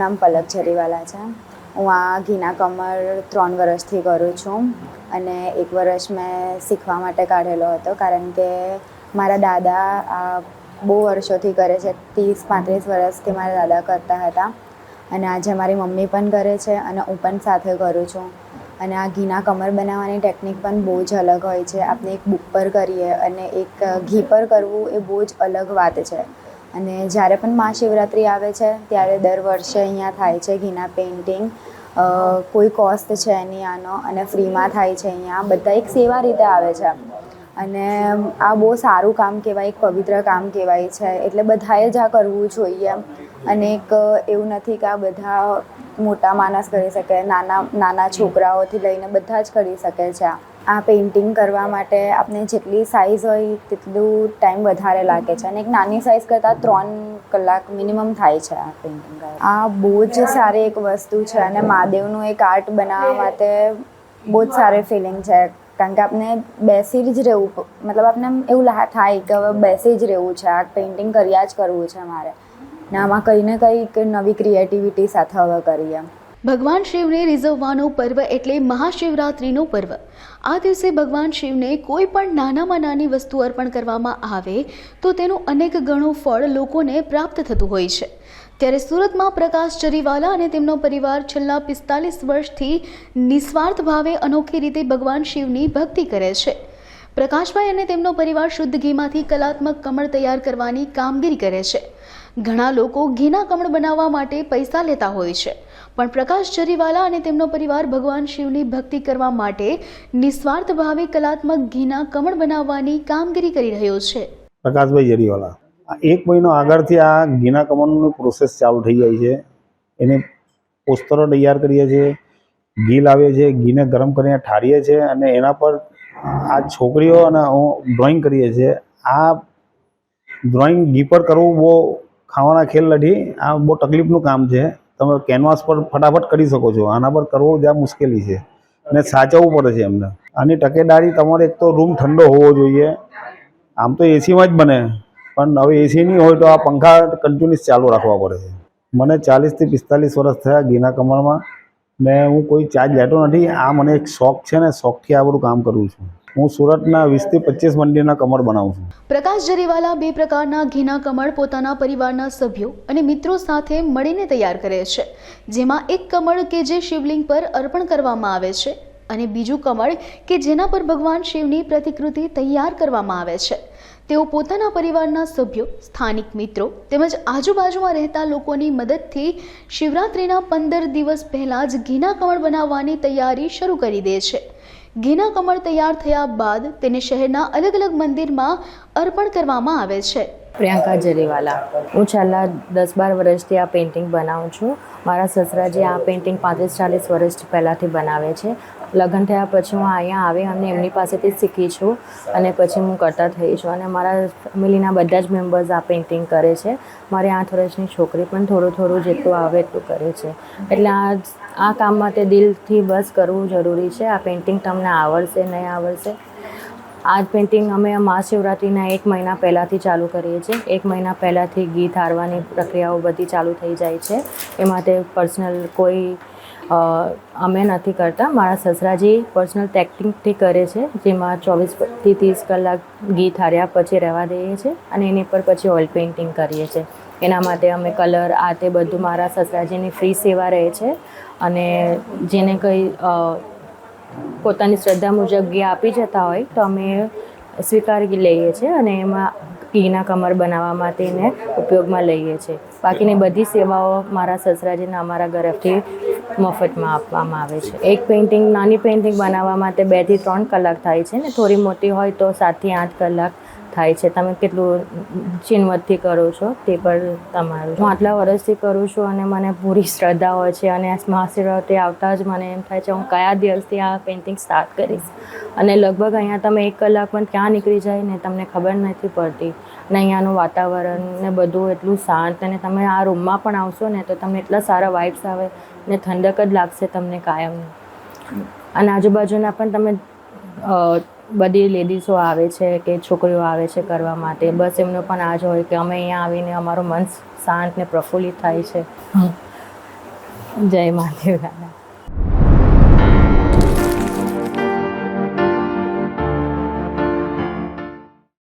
નામ પલક જરીવાલા છે. હું આ ઘીના કમર ત્રણ વર્ષથી કરું છું અને એક વર્ષ મેં શીખવા માટે કાઢેલો હતો કારણ કે મારા દાદા આ બહુ વર્ષોથી કરે છે, ત્રીસ, પાંત્રીસ વર્ષથી મારા દાદા કરતા હતા. અને આજે મારી મમ્મી પણ કરે છે અને હું પણ સાથે કરું છું. અને આ ઘીના કમર બનાવવાની ટેકનિક પણ બહુ જ અલગ હોય છે. આપણે એક બુક પર કરીએ અને એક ઘી પર કરવું એ બહુ જ અલગ વાત છે. અને જ્યારે પણ મહાશિવરાત્રિ આવે છે, ત્યારે દર વર્ષે અહીંયા થાય છે ઘીના પેઇન્ટિંગ કોઈ કોસ્ટ છે એની આનો અને ફ્રીમાં થાય છે અહીંયા. બધા એક સેવા રીતે આવે છે. અને આ બહુ સારું કામ કહેવાય, એક પવિત્ર કામ કહેવાય છે. એટલે બધાએ જ આ કરવું જોઈએ. અને એક એવું નથી કે આ બધા મોટા માણસ કરી શકે, નાના નાના છોકરાઓથી લઈને બધા જ કરી શકે છે. આ આ પેઇન્ટિંગ કરવા માટે આપણે જેટલી સાઇઝ હોય તેટલું ટાઈમ વધારે લાગે છે. અને એક નાની સાઇઝ કરતાં ત્રણ કલાક મિનિમમ થાય છે આ પેઇન્ટિંગ આ બહુ જ સારી એક વસ્તુ છે અને મહાદેવનું એક આર્ટ બનાવવા માટે બહુ જ સારી ફિલિંગ છે. કારણ કે આપણે બેસી જ રહેવું મતલબ આપણે એવું થાય કે હવે બેસી જ રહેવું છે. આ પેઇન્ટિંગ કર્યા જ કરવું છે મારે. ને આમાં કંઈ ને કંઈક નવી ક્રિએટિવિટી સાથે હવે કરીએ ભગવાન શિવને રીઝવવાનો પર્વ એટલે મહાશિવરાત્રિનો પર્વ. આ દિવસે ભગવાન શિવને કોઈ પણ નાનામાં નાની વસ્તુ અર્પણ કરવામાં આવે તો તેનું અનેક ગણું ફળ લોકોને પ્રાપ્ત થતું હોય છે. ત્યારે સુરતમાં પ્રકાશ ચરીવાલા અને તેમનો પરિવાર છેલ્લા પિસ્તાલીસ વર્ષથી નિસ્વાર્થ ભાવે અનોખી રીતે ભગવાન શિવની ભક્તિ કરે છે. પ્રકાશભાઈ અને તેમનો પરિવાર શુદ્ધ ઘીમાંથી કલાત્મક કમળ તૈયાર કરવાની કામગીરી કરે છે. ઘણા લોકો ઘીના કમળ બનાવવા માટે પૈસા લેતા હોય છે. પણ પ્રકાશ જરીવાલા અને તેમનો પરિવાર ભગવાન શિવની ભક્તિ કરવા માટે નિસ્વાર્થ ભાવે કલાત્મક ઘીના કમળ બનાવવાની કામગીરી કરી રહ્યો છે. પ્રકાશભાઈ જરીવાલા એક મહિનો આગળથી આ ઘીના કમળની પ્રોસેસ ચાલુ થઈ જાય છે. એને પોસ્તરો તૈયાર કરીએ છીએ, ઘી લાવીએ છીએ, ઘીને ગરમ કરીને ઠારીએ છીએ અને એના પર આ છોકરીઓ અને હું ડ્રોઈંગ કરીએ છીએ. આ ડ્રોઈંગ ઘી પર કરવું બહુ ખાવાના ખેલ નથી આ બહુ તકલીફનું કામ છે. તમે કેનવાસ પર ફટાફટ કરી શકો છો. આના પર કરવું જ્યાં મુશ્કેલી છે. અને સાચવવું પડે છે એમને. આની તકેદારી તમારે એક તો રૂમ ઠંડો હોવો જોઈએ. આમ તો એસીમાં જ બને. પણ હવે એસી નહીં હોય તો આ પંખા કન્ટિન્યુઅસ ચાલુ રાખવા પડે છે. મને ચાલીસથી પિસ્તાલીસ વર્ષ થયા ગીના કમળમાં. ને હું કોઈ ચાર્જ લેતો નથી. આ મને એક શોખ છે ને, શોખથી આ બધું કામ કરું છું. હું સુરતના વીસથી પચીસ મંડીના કમળ બનાવું છું. પ્રકાશ જરીવાલા બે પ્રકારના ઘીના કમળ પોતાના પરિવારના સભ્યો અને મિત્રો સાથે મળીને તૈયાર કરે છે. જેમાં એક કમળ કે જે શિવલિંગ પર અર્પણ કરવામાં આવે છે અને બીજું કમળ કે જેના પર ભગવાન શિવની પ્રતિકૃતિ તૈયાર કરવામાં આવે છે. તેઓ પોતાના પરિવારના સભ્યો, સ્થાનિક મિત્રો તેમજ આજુબાજુમાં રહેતા લોકોની મદદથી શિવરાત્રિના પંદર દિવસ પહેલાં જ ઘીના કમળ બનાવવાની તૈયારી શરૂ કરી દે છે. ઘીના કમળ તૈયાર થયા બાદ તેને શહેરના અલગ અલગ મંદિરમાં અર્પણ કરવામાં આવે છે. પ્રિયંકા જરીવાલા. હું છેલ્લા દસ બાર વર્ષથી આ પેઇન્ટિંગ બનાવું છું. મારા સસરાજી આ પેઇન્ટિંગ પાંત્રીસ ચાલીસ વર્ષ પહેલાંથી બનાવે છે. લગ્ન થયા પછી હું અહીંયા આવી અને એમની પાસેથી શીખી છું અને પછી હું કરતા થઈ છું અને મારા ફેમિલીના બધા જ મેમ્બર્સ આ પેઇન્ટિંગ કરે છે. મારી આઠ વર્ષની છોકરી પણ થોડું થોડું જેટલું આવે એટલું કરે છે. એટલે આ આ કામ માટે દિલથી બસ કરવું જરૂરી છે. આ પેઇન્ટિંગ તમને આવડશે, નહીં આવડશે? આ પેઇન્ટિંગ અમે મહાશિવરાત્રિના એક મહિના પહેલાંથી ચાલુ કરીએ છીએ. એક મહિના પહેલાંથી ગીત હારવાની પ્રક્રિયાઓ બધી ચાલુ થઈ જાય છે. એ માટે પર્સનલ કોઈ અમે નથી કરતા. મારા સસરાજી પર્સનલ ટેકનિકથી કરે છે, જેમાં ચોવીસથી ત્રીસ કલાક ગીત હાર્યા પછી રહેવા દઈએ છીએ અને એની પર પછી ઓઇલ પેઇન્ટિંગ કરીએ છીએ. એના માટે અમે કલર આ તે બધું મારા સસરાજીની ફ્રી સેવા રહે છે. અને જેને કંઈ પોતાની શ્રદ્ધા મુજબ ઘી આપી જતા હોય તો અમે સ્વીકારી લઈએ છીએ અને એમાં ઘીના કમર બનાવવા માટે એને ઉપયોગમાં લઈએ છીએ. બાકીની બધી સેવાઓ મારા સસરાજીને અમારા ઘરેથી મફતમાં આપવામાં આવે છે. એક પેઇન્ટિંગ નાની પેઇન્ટિંગ બનાવવા માટે બેથી ત્રણ કલાક થાય છે ને. થોડી મોટી હોય તો સાતથી આઠ કલાક થાય છે. તમે કેટલું ચીનવતથી કરો છો તે પર તમારું હું આટલા વર્ષથી કરું છું અને મને પૂરી શ્રદ્ધા હોય છે અને મહાશિવરાત્રિ આવતા જ મને એમ થાય છે હું કયા દિવસથી આ પેઇન્ટિંગ સ્ટાર્ટ કરીશ? અને લગભગ અહીંયા તમે એક કલાક પણ ક્યાં નીકળી જાય ને તમને ખબર નથી પડતી. અને અહીંયાનું વાતાવરણ ને બધું એટલું શાંત અને તમે આ રૂમમાં પણ આવશો ને તો તમને એટલા સારા વાઇબ્સ આવે ને ઠંડક જ લાગશે તમને કાયમ અને આજુબાજુના પણ તમે બધી લેડીઝો આવે છે કે છોકરીઓ આવે છે કરવા માટે. બસ એમનો પણ આ જ હોય કે અમે અહીંયા આવીને અમારું મન શાંત ને પ્રફુલ્લિત થાય છે. જય મહાદેવ દાદા